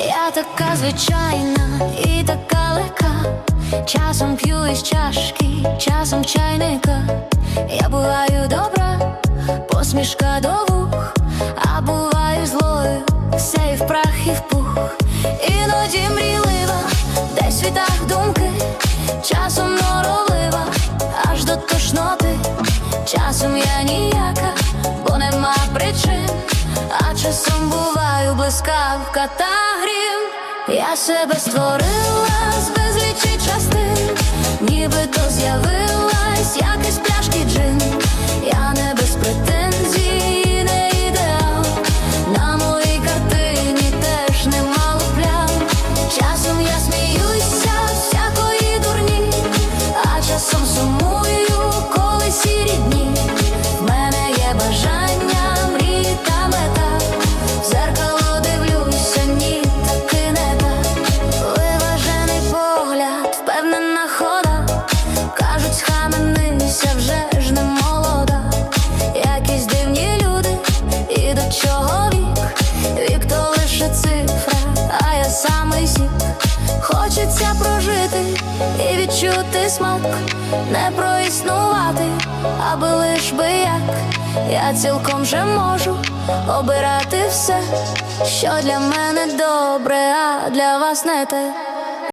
Я така звичайна і така легка. Часом п'ю із чашки, часом чайника. Я буваю добра, посмішка до вух, а буваю злою, все і в прах, і в пух. Іноді мрійлива, десь в світах думки, часом норовлива, аж до тошноти. Часом я ніяка, бо нема причин, часом буваю блискавка та грім. Я себе створила з безлічі частин, нібито з'явилась, хода. Кажуть, схаменися вже ж не молода. Якісь дивні люди, і до вік? Вік лише цифра, а я самий сік. Хочеться прожити і відчути смак, не проіснувати, аби лиш би як. Я цілком же можу обирати все, що для мене добре, а для вас не те.